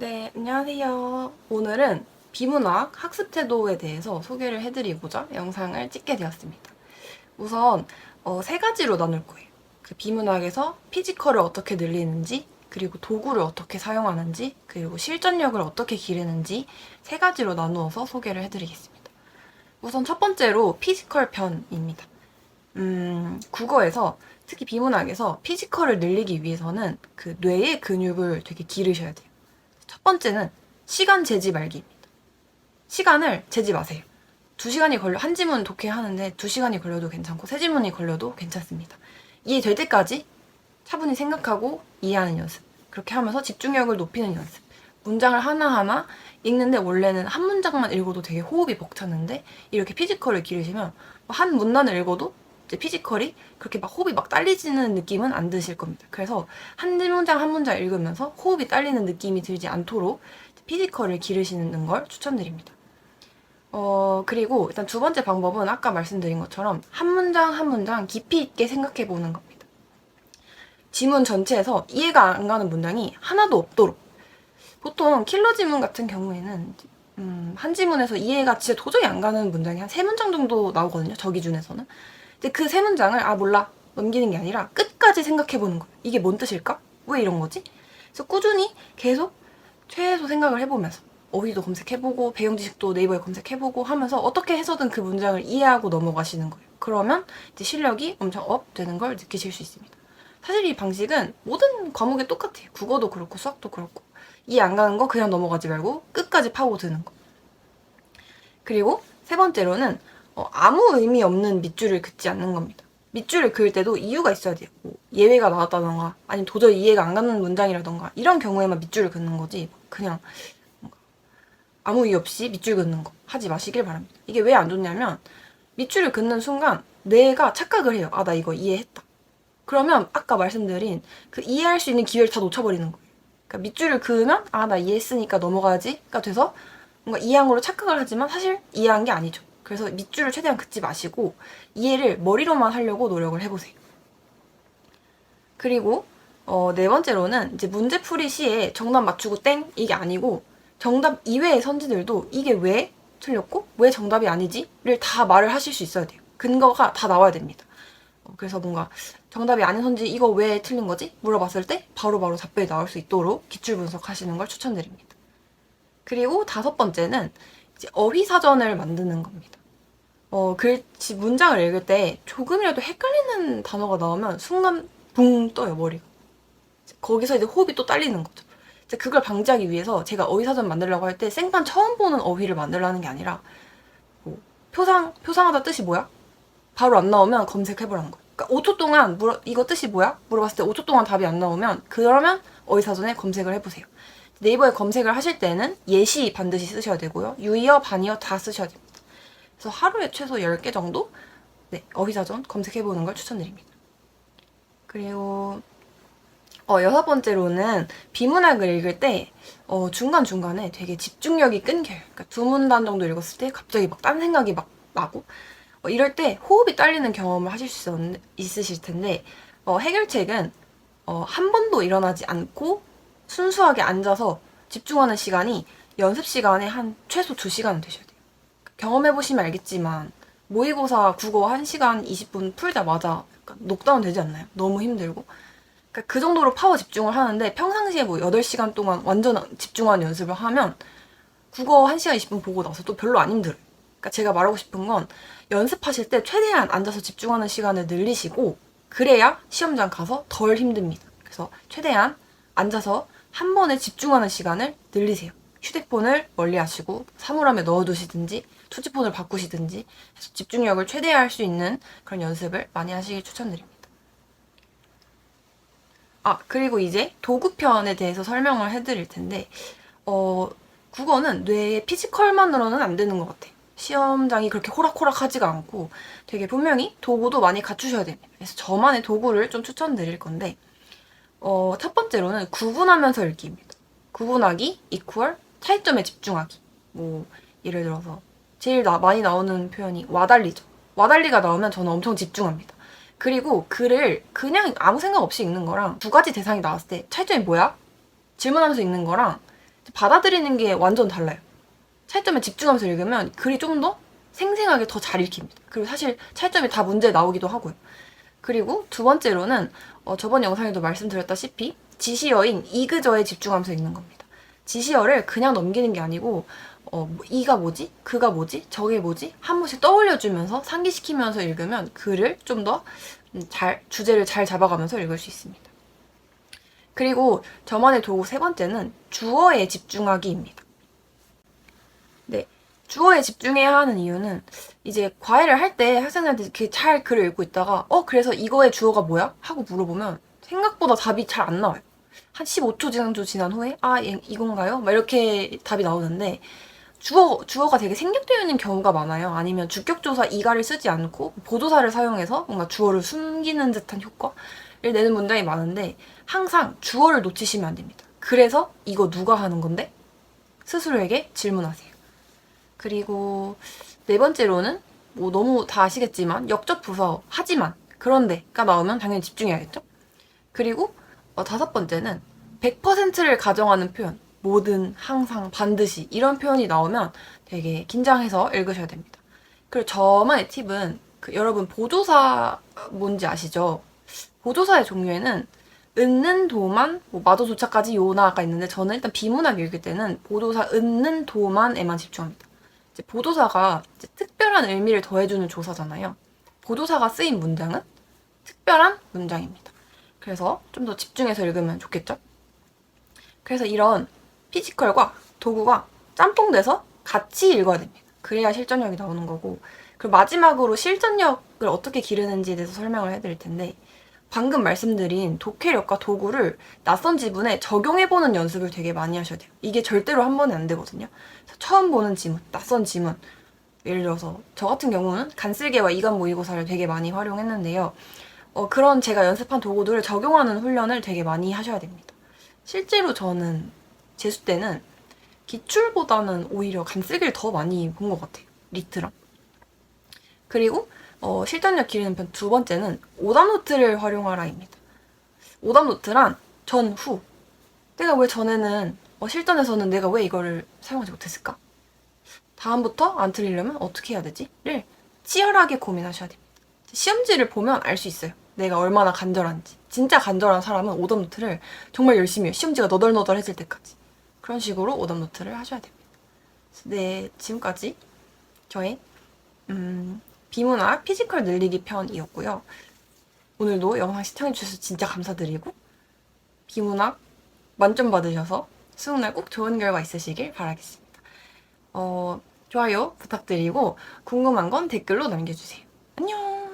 네, 안녕하세요. 오늘은 비문학 학습 태도에 대해서 소개를 해드리고자 영상을 찍게 되었습니다. 우선 어, 세 가지로 나눌 거예요. 그 비문학에서 피지컬을 어떻게 늘리는지, 그리고 도구를 어떻게 사용하는지, 그리고 실전력을 어떻게 기르는지 세 가지로 나누어서 소개를 해드리겠습니다. 우선 첫 번째로 피지컬 편입니다. 음, 국어에서 특히 비문학에서 피지컬을 늘리기 위해서는 그 뇌의 근육을 되게 기르셔야 돼요. 첫 번째는 시간 재지 말기입니다. 시간을 재지 마세요. 두 시간이 걸려, 한 지문 독해하는데 두 시간이 걸려도 괜찮고 세 지문이 걸려도 괜찮습니다. 이해될 때까지 차분히 생각하고 이해하는 연습. 그렇게 하면서 집중력을 높이는 연습. 문장을 하나하나 읽는데 원래는 한 문장만 읽어도 되게 호흡이 벅차는데 이렇게 피지컬을 기르시면 한 문단을 읽어도 피지컬이 그렇게 막 호흡이 막 딸리지는 느낌은 안 드실 겁니다. 그래서 한 문장 한 문장 읽으면서 호흡이 딸리는 느낌이 들지 않도록 피지컬을 기르시는 걸 추천드립니다. 어, 그리고 일단 두 번째 방법은 아까 말씀드린 것처럼 한 문장 한 문장 깊이 있게 생각해 보는 겁니다. 지문 전체에서 이해가 안 가는 문장이 하나도 없도록. 보통 킬러 지문 같은 경우에는 음, 한 지문에서 이해가 진짜 도저히 안 가는 문장이 한 세 문장 정도 나오거든요. 저 기준에서는. 근데 그 세 문장을 아 몰라 넘기는 게 아니라 끝까지 생각해 보는 거예요. 이게 뭔 뜻일까? 왜 이런 거지? 그래서 꾸준히 계속 최소 생각을 해보면서 어휘도 검색해보고 배경 지식도 네이버에 검색해보고 하면서 어떻게 해서든 그 문장을 이해하고 넘어가시는 거예요. 그러면 이제 실력이 엄청 업 되는 걸 느끼실 수 있습니다. 사실 이 방식은 모든 과목에 똑같아요. 국어도 그렇고 수학도 그렇고 이해 안 가는 거 그냥 넘어가지 말고 끝까지 파고드는 거. 그리고 세 번째로는 어, 아무 의미 없는 밑줄을 긋지 않는 겁니다. 밑줄을 그을 때도 이유가 있어야 돼요. 뭐 예외가 나왔다던가 아니면 도저히 이해가 안 가는 문장이라던가 이런 경우에만 밑줄을 긋는 거지 그냥 뭔가 아무 이유 없이 밑줄 긋는 거 하지 마시길 바랍니다. 이게 왜 안 좋냐면 밑줄을 긋는 순간 뇌가 착각을 해요. 아 나 이거 이해했다. 그러면 아까 말씀드린 그 이해할 수 있는 기회를 다 놓쳐버리는 거예요. 그러니까 밑줄을 그으면 아 나 이해했으니까 넘어가야지가 돼서 뭔가 이해한 걸로 착각을 하지만 사실 이해한 게 아니죠. 그래서 밑줄을 최대한 긋지 마시고 이해를 머리로만 하려고 노력을 해보세요. 그리고 어, 네 번째로는 이제 문제풀이 시에 정답 맞추고 땡 이게 아니고 정답 이외의 선지들도 이게 왜 틀렸고 왜 정답이 아니지를 다 말을 하실 수 있어야 돼요. 근거가 다 나와야 됩니다. 어, 그래서 뭔가 정답이 아닌 선지 이거 왜 틀린 거지? 물어봤을 때 바로 바로 답변이 나올 수 있도록 기출 분석하시는 걸 추천드립니다. 그리고 다섯 번째는 어휘 사전을 만드는 겁니다. 어, 글씨 문장을 읽을 때 조금이라도 헷갈리는 단어가 나오면 순간 붕 떠요 머리가. 거기서 이제 호흡이 또 딸리는 거죠. 그걸 방지하기 위해서 제가 어휘 사전 만들려고 할 때 생판 처음 보는 어휘를 만들라는 게 아니라 뭐 표상 표상하다 뜻이 뭐야? 바로 안 나오면 검색해보라는 거예요. 그러니까 5초 동안 물어, 이거 뜻이 뭐야? 물어봤을 때 5초 동안 답이 안 나오면 그러면 어휘사전에 검색을 해보세요. 네이버에 검색을 하실 때는 예시 반드시 쓰셔야 되고요. 유의어, 반의어 다 쓰셔야 됩니다. 그래서 하루에 최소 10개 정도 네, 어휘사전 검색해보는 걸 추천드립니다. 그리고 어, 여섯 번째로는 비문학을 읽을 때 어, 중간중간에 되게 집중력이 끊겨요. 그러니까 두 문단 정도 읽었을 때 갑자기 막 딴 생각이 막 나고 어, 이럴 때 호흡이 딸리는 경험을 하실 수 있, 있으실 텐데 어, 해결책은 어, 한 번도 일어나지 않고 순수하게 앉아서 집중하는 시간이 연습 시간에 한 최소 2시간은 되셔야 돼요. 경험해보시면 알겠지만 모의고사 국어 1시간 20분 풀자마자 녹다운 되지 않나요? 너무 힘들고 그러니까 그 정도로 파워 집중을 하는데 평상시에 뭐 8시간 동안 완전 집중하는 연습을 하면 국어 1시간 20분 보고 나서 또 별로 안 힘들어요. 그러니까 제가 말하고 싶은 건 연습하실 때 최대한 앉아서 집중하는 시간을 늘리시고 그래야 시험장 가서 덜 힘듭니다. 그래서 최대한 앉아서 한 번에 집중하는 시간을 늘리세요. 휴대폰을 멀리 하시고 사물함에 넣어두시든지 투지폰을 바꾸시든지 해서 집중력을 최대화할 수 있는 그런 연습을 많이 하시길 추천드립니다. 아 그리고 이제 도구편에 대해서 설명을 해드릴 텐데 어, 국어는 뇌의 피지컬만으로는 안 되는 것 같아요. 시험장이 그렇게 호락호락하지가 않고 되게 분명히 도구도 많이 갖추셔야 됩니다. 그래서 저만의 도구를 좀 추천드릴 건데 어, 첫 번째로는 구분하면서 읽기입니다. 구분하기, 이퀄, 차이점에 집중하기. 뭐 예를 들어서 제일 나, 많이 나오는 표현이 와달리죠. 와달리가 나오면 저는 엄청 집중합니다. 그리고 글을 그냥 아무 생각 없이 읽는 거랑 두 가지 대상이 나왔을 때 차이점이 뭐야? 질문하면서 읽는 거랑 받아들이는 게 완전 달라요. 차이점에 집중하면서 읽으면 글이 좀 더 생생하게 더 잘 읽힙니다. 그리고 사실 차이점이 다 문제 나오기도 하고요. 그리고 두 번째로는 어, 저번 영상에도 말씀드렸다시피 지시어인 이그저에 집중하면서 읽는 겁니다. 지시어를 그냥 넘기는 게 아니고 어, 뭐, 이가 뭐지? 그가 뭐지? 저게 뭐지? 한 번씩 떠올려주면서 상기시키면서 읽으면 글을 좀더 음, 잘, 주제를 잘 잡아가면서 읽을 수 있습니다. 그리고 저만의 도구 세 번째는 주어에 집중하기입니다. 네. 주어에 집중해야 하는 이유는 이제 과외를 할 때 학생들한테 이렇게 잘 글을 읽고 있다가 어 그래서 이거의 주어가 뭐야? 하고 물어보면 생각보다 답이 잘 안 나와요. 한 15초 정도 지난 후에 아 얘- 이건가요? 막 이렇게 답이 나오는데 주어 주어가 되게 생략되어 있는 경우가 많아요. 아니면 주격조사 이가를 쓰지 않고 보조사를 사용해서 뭔가 주어를 숨기는 듯한 효과를 내는 문장이 많은데 항상 주어를 놓치시면 안 됩니다. 그래서 이거 누가 하는 건데? 스스로에게 질문하세요. 그리고 네 번째로는 뭐 너무 다 아시겠지만 역적 부서 하지만 그런데가 나오면 당연히 집중해야겠죠. 그리고 어, 다섯 번째는 100%를 가정하는 표현 모든 항상 반드시 이런 표현이 나오면 되게 긴장해서 읽으셔야 됩니다. 그리고 저만의 팁은 그 여러분 보조사 뭔지 아시죠? 보조사의 종류에는 은는 도만 뭐 마도 도착까지 요나가 있는데 저는 일단 비문학 읽을 때는 보도사 은는 도만에만 집중합니다. 이제 보도사가 이제 특별한 의미를 더해주는 조사잖아요. 보도사가 쓰인 문장은 특별한 문장입니다. 그래서 좀 더 집중해서 읽으면 좋겠죠? 그래서 이런 피지컬과 도구가 짬뽕돼서 같이 읽어야 됩니다. 그래야 실전력이 나오는 거고. 그리고 마지막으로 실전력을 어떻게 기르는지에 대해서 설명을 해드릴 텐데, 방금 말씀드린 독해력과 도구를 낯선 지문에 적용해보는 연습을 되게 많이 하셔야 돼요. 이게 절대로 한 번에 안 되거든요. 처음 보는 지문, 낯선 지문. 예를 들어서 저 같은 경우는 간슬개와 이간 모의고사를 되게 많이 활용했는데요. 어, 그런 제가 연습한 도구들을 적용하는 훈련을 되게 많이 하셔야 됩니다. 실제로 저는 재수 때는 기출보다는 오히려 간슬기를 더 많이 본 것 같아요. 리트랑. 그리고 어, 실전력 기르는 편 두 번째는 오답 노트를 활용하라입니다. 오답 노트란 전, 후. 내가 왜 전에는 어, 실전에서는 내가 왜 이거를 사용하지 못했을까? 다음부터 안 틀리려면 어떻게 해야 되지?를 치열하게 고민하셔야 됩니다. 시험지를 보면 알 수 있어요. 내가 얼마나 간절한지. 진짜 간절한 사람은 오답 노트를 정말 열심히 해요. 시험지가 너덜너덜해질 때까지. 그런 식으로 오답 노트를 하셔야 됩니다. 네, 지금까지 저의 음, 비문학 피지컬 늘리기 편이었고요. 오늘도 영상 시청해주셔서 진짜 감사드리고 비문학 만점 받으셔서 수능날 꼭 좋은 결과 있으시길 바라겠습니다. 어, 좋아요 부탁드리고 궁금한 건 댓글로 남겨주세요. 안녕!